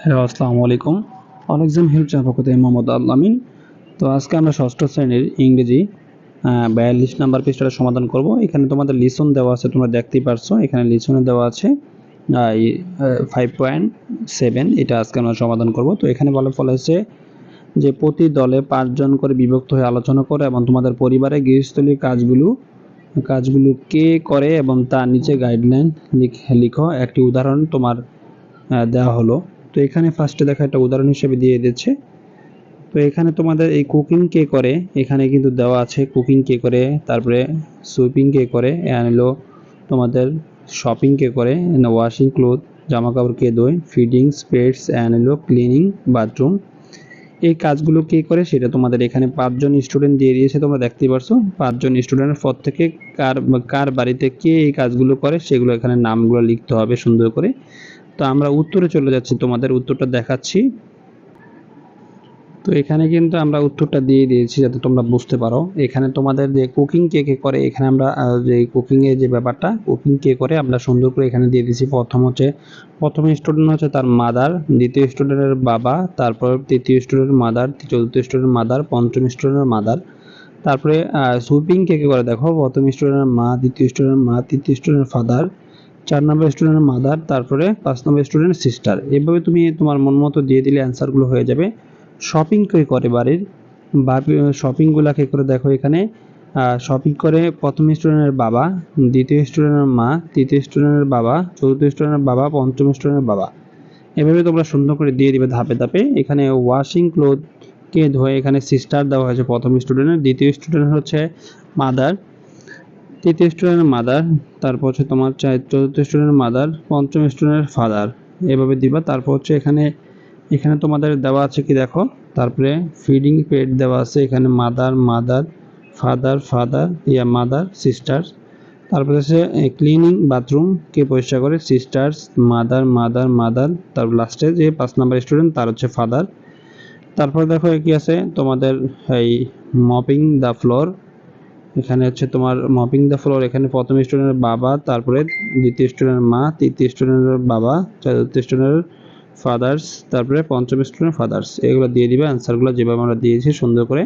Hello, আসসালামু আলাইকুম। অনেকজন হেল্প পক্ষ থেকে মোহাম্মদ আল্লামিন তো আজকে আমরা ষষ্ঠ শ্রেণির ইংরেজি বিয়াল্লিশ নাম্বার পৃষ্ঠাটা সমাধান করব। এখানে তোমাদের লিসন দেওয়া আছে, তোমরা দেখতেই পারছ। এখানে লিসনে দেওয়া আছে ফাইভ পয়েন্ট সেভেন এটা আজকে আমরা সমাধান করব। তো এখানে বলে ফলেছে যে প্রতি দলে পাঁচজন করে বিভক্ত হয়ে আলোচনা করো এবং তোমাদের পরিবারে গৃহস্থলী কাজগুলো কাজগুলো কে করে এবং তার নিচে গাইডলাইন লিখ, লিখো। একটি উদাহরণ তোমার দেওয়া হলো। তো এখানে ফার্স্টে দেখা একটা উদাহরণ হিসেবে দিয়ে দিচ্ছে। তো এখানে তোমাদের এই কুকিং কে করে, এখানে কিন্তু দেওয়া আছে কুকিং কে করে, তারপরে সুইপিং কে করে হলো তোমাদের শপিং কে করে ওয়াশিং ক্লোথ জামা কাপড় কে ধোয় ফিডিং স্পেটস হলো ক্লিনিং বাথরুম এই কাজগুলো কে করে সেটা তোমাদের এখানে পাঁচজন স্টুডেন্ট দিয়ে দিয়েছে, তোমরা দেখতেই পারছ। পাঁচজন স্টুডেন্টের পর থেকে কার কার বাড়িতে কে এই কাজগুলো করে, সেগুলো এখানে নামগুলো লিখতে হবে সুন্দর করে। তো আমরা উত্তরে চলে যাচ্ছি, তোমাদের উত্তরটা দেখাচ্ছি। তো এখানে কিন্তু আমরা উত্তরটা দিয়ে দিয়েছি যাতে তোমরা বুঝতে পারো। এখানে তোমাদের যে কুকিং কে কে করে, এখানে আমরা যে কুকিং এর যে ব্যাপারটা কুকিং কে করে আমরা সুন্দর করে এখানে দিয়ে দিয়েছি। প্রথম হচ্ছে, প্রথম স্টুডেন্ট হচ্ছে তার মাদার দ্বিতীয় স্টুডেন্টের বাবা, তারপর তৃতীয় স্টুডেন্টের মাদার চতুর্থ স্টুডেন্টের মাদার পঞ্চম স্টুডেন্টের মাদার তারপরে সুইপিং কে কে করে দেখো, প্রথম স্টুডেন্টের মা, দ্বিতীয় স্টুডেন্টের মা, তৃতীয় স্টুডেন্টের ফাদার চার নম্বর স্টুডেন্ট মাদার তারপরে পাঁচ নম্বর স্টুডেন্ট সিস্টার এভাবে তুমি তোমার মন মতো দিয়ে দিলে অ্যান্সারগুলো হয়ে যাবে। শপিং কে করে বাড়ির? শপিংগুলো কে করে দেখো এখানে। শপিং করে প্রথম স্টুডেন্টের বাবা, দ্বিতীয় স্টুডেন্টের মা, তৃতীয় স্টুডেন্টের বাবা, চতুর্থ স্টুডেন্টের বাবা, পঞ্চম স্টুডেন্টের বাবা। এভাবে তোমরা সুন্দর করে দিয়ে দিবে ধাপে ধাপে। এখানে ওয়াশিং ক্লোথ কে ধোয় এখানে সিস্টার দেওয়া হয়েছে প্রথম স্টুডেন্টের দ্বিতীয় স্টুডেন্ট হচ্ছে মাদার তৃতীয় স্টুডেন্টের মাদার তারপর হচ্ছে তোমার চার- চতুর্থ স্টুডেন্টের মাদার পঞ্চম স্টুডেন্টের ফাদার এভাবে দিবা। তারপর হচ্ছে এখানে এখানে তোমাদের দেওয়া আছে কি দেখো? তারপরে ফিডিং পেড দেওয়া আছে। এখানে mother mother father father yeah mother sister তারপরে হচ্ছে ক্লিনিং বাথরুম কে পরিষ্কার করে? সিস্টার্স মাদার মাদার মাদার তারপর লাস্টে যে পাঁচ নাম্বার স্টুডেন্ট তার হচ্ছে ফাদার তারপর দেখো কি আছে? তোমাদের এই মপিং দ্য ফ্লোর এখানে হচ্ছে তোমার মপিং দ্য ফ্লোর এখানে প্রথম স্টুডেন্টের বাবা, তারপরে দ্বিতীয় স্টুডেন্টের মা, তৃতীয় স্টুডেন্টের বাবা, চতুর্থ স্টুডেন্টের ফাদার্স তারপরে পঞ্চম স্টুডেন্ট ফাদার্স এগুলো দিয়ে দিবে অ্যান্সারগুলো যেভাবে আমরা দিয়েছি সুন্দর করে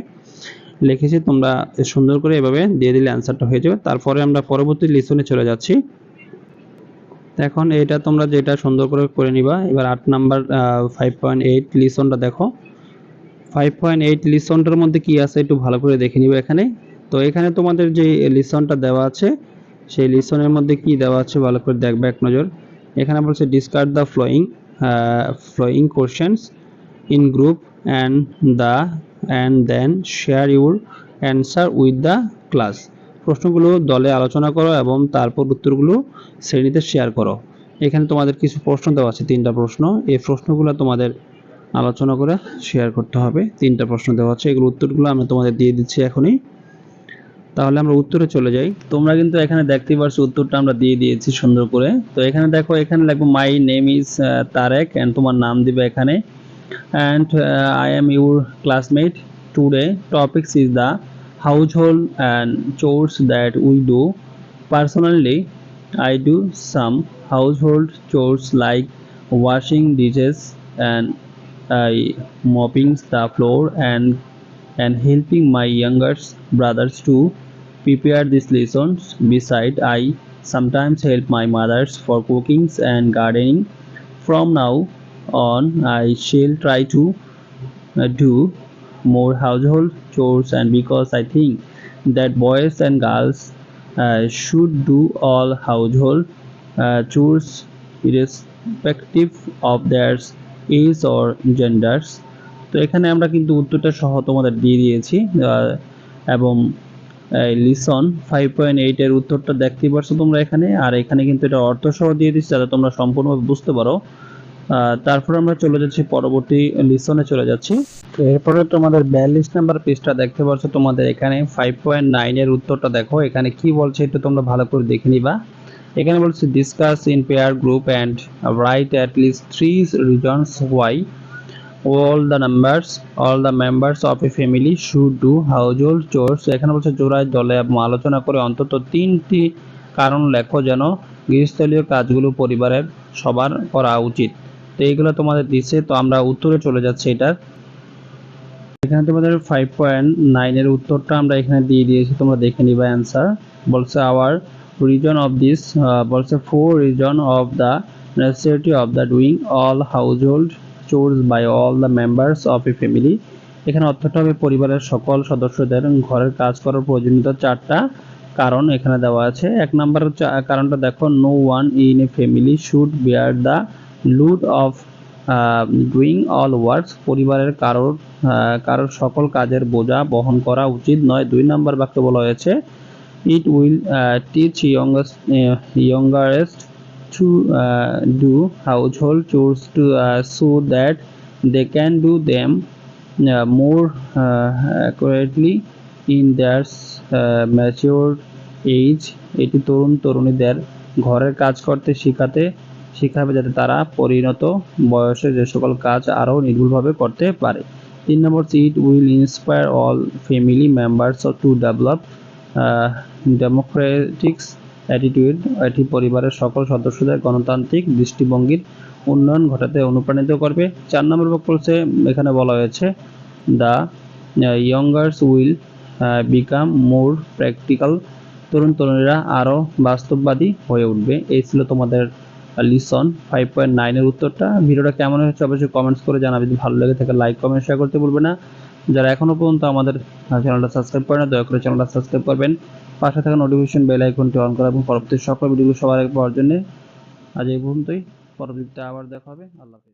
লিখেছি, তোমরা সুন্দর করে এভাবে দিয়ে দিলে অ্যান্সারটা হয়ে যাবে। তারপরে আমরা পরবর্তী লিসনে চলে যাচ্ছি। এখন এটা তোমরা যেটা সুন্দর করে করে নিবা, এবার আট নাম্বার ফাইভ পয়েন্ট এইট লিসনটা দেখো। ফাইভ পয়েন্ট এইট লিসনটার মধ্যে কি আছে একটু ভালো করে দেখে নিবে এখানে। তো এখানে তোমাদের যে লিসনটা দেওয়া আছে, সেই লিসনের মধ্যে কি দেওয়া আছে ভালো করে দেখবে এক নজর। এখানে বলছে discard the flowing flowing questions in group and the and then share your answer with the class প্রশ্নগুলো দলে আলোচনা করো এবং তারপর উত্তরগুলো শ্রেণীতে শেয়ার করো। এখানে তোমাদের কিছু প্রশ্ন দেওয়া আছে, তিনটা প্রশ্ন। এই প্রশ্নগুলো তোমাদের আলোচনা করে শেয়ার করতে হবে। তিনটা প্রশ্ন দেওয়া আছে। এগুলো উত্তরগুলো আমি তোমাদের দিয়ে দিচ্ছি এখনই। তাহলে আমরা উত্তরে চলে যাই। তোমরা কিন্তু এখানে দেখতেই পারছ উত্তরটা আমরা দিয়ে দিয়েছি সুন্দর করে। তো এখানে দেখো, এখানে লিখব my name is Tarek and তোমার নাম দিবে এখানে। And I am your classmate today topics is the household and chores that we do personally, i do some household chores like washing dishes and I mopping the floor and and helping my younger brothers to prepare these lessons. Beside, I sometimes help my mothers for cooking and gardening. From now on, I shall try to uh, do more household chores and because I think that boys and girls uh, should do all household uh, chores irrespective of their age or genders তো এখানে আমরা কিন্তু উত্তরটা সহ তোমাদের দিয়ে দিয়েছি এবং লিসন ফাইভ পয়েন্ট এইটের উত্তরটা দেখতেই পারছ তোমরা এখানে, আর এখানে কিন্তু এটা অর্থ সহ দিয়ে দিচ্ছি যাতে তোমরা সম্পূর্ণভাবে বুঝতে পারো। তারপর আমরা চলে যাচ্ছি পরবর্তী লিসনে চলে যাচ্ছি। তো এরপরে তোমাদের বিয়াল্লিশ নাম্বার পৃষ্ঠা দেখতে পাচ্ছ তোমাদের এখানে ফাইভ পয়েন্ট নাইনের উত্তরটা দেখো, এখানে কি বলছে একটু তোমরা ভালো করে দেখে নিবা। এখানে বলছে discuss in pair group and write at least three reasons why all the numbers, all the members of a family should do household chores. এখানে বলছে, জোড়ায় দলে আলোচনা করে অন্তত তিনটি কারণ লেখো যেন গৃহস্থলীয় কাজগুলো পরিবারের সবার করা উচিত। তো এইগুলো তোমাদের দিছে তো আমরা উত্তরে চলে যাচ্ছি এটার এখানে তোমাদের ফাইভ পয়েন্ট নাইনের উত্তরটা আমরা এখানে দিয়ে দিয়েছি, তোমরা দেখে নিবা অ্যান্সার বলছে আওয়ার রিজন অফ দিস বলছে four reason of the necessity of the doing all household chores by all the members of a family. এখানে অর্থটা হবে পরিবারের সকল সদস্যদের। ঘরের কাজ করার প্রয়োজনীয়তা চারটা কারণ এখানে দেওয়া আছে। এক নম্বর কারণটা দেখো no one in a family should bear the load of doing all works পরিবারের কারোর কারোর সকল কাজের বোঝা বহন করা উচিত নয়। দুই নাম্বার বাক্যে বলা হয়েছে it will teach youngest youngerest to uh, do household chores to uh, so that they can do them uh, more uh, accurately in their uh, mature age. এটি তরুণ তরুণীদের ঘরের কাজ করতে শেখাতে শেখাবে যাতে তারা পরিণত বয়সে যে সকল কাজ আরও নির্ভুলভাবে করতে পারে। তিন number it will inspire all family members to develop democratics attitude এটি পরিবারের সকল সদস্যদের গণতান্ত্রিক দৃষ্টিভঙ্গির উন্নয়ন ঘটাতে অনুপ্রাণিত করবে। চার নম্বর বাক্য বলছে এখানে বলা হয়েছে, the youngers will become more practical তরুণ তরুণীরা আরও বাস্তববাদী হয়ে উঠবে। এই ছিল তোমাদের লিসন ফাইভ পয়েন্ট নাইনের উত্তরটা। ভিডিওটা কেমন হয়েছে অবশ্যই কমেন্টস করে জানাবে। যদি ভালো লেগে থাকে লাইক কমেন্ট শেয়ার করতে ভুলবে না। যারা এখনও পর্যন্ত আমাদের চ্যানেলটা সাবস্ক্রাইব করেন দয়া করে চ্যানেলটা সাবস্ক্রাইব করবেন। পাশে থাকা নোটিফিকেশন বেল আইকনটি অন করা এবং পরবর্তী সকল ভিডিওগুলো সবার আগে পাওয়ার জন্য আজ এই পর্যন্তই। পরবর্তীতে আবার দেখা হবে। আল্লাহ হাফেজ।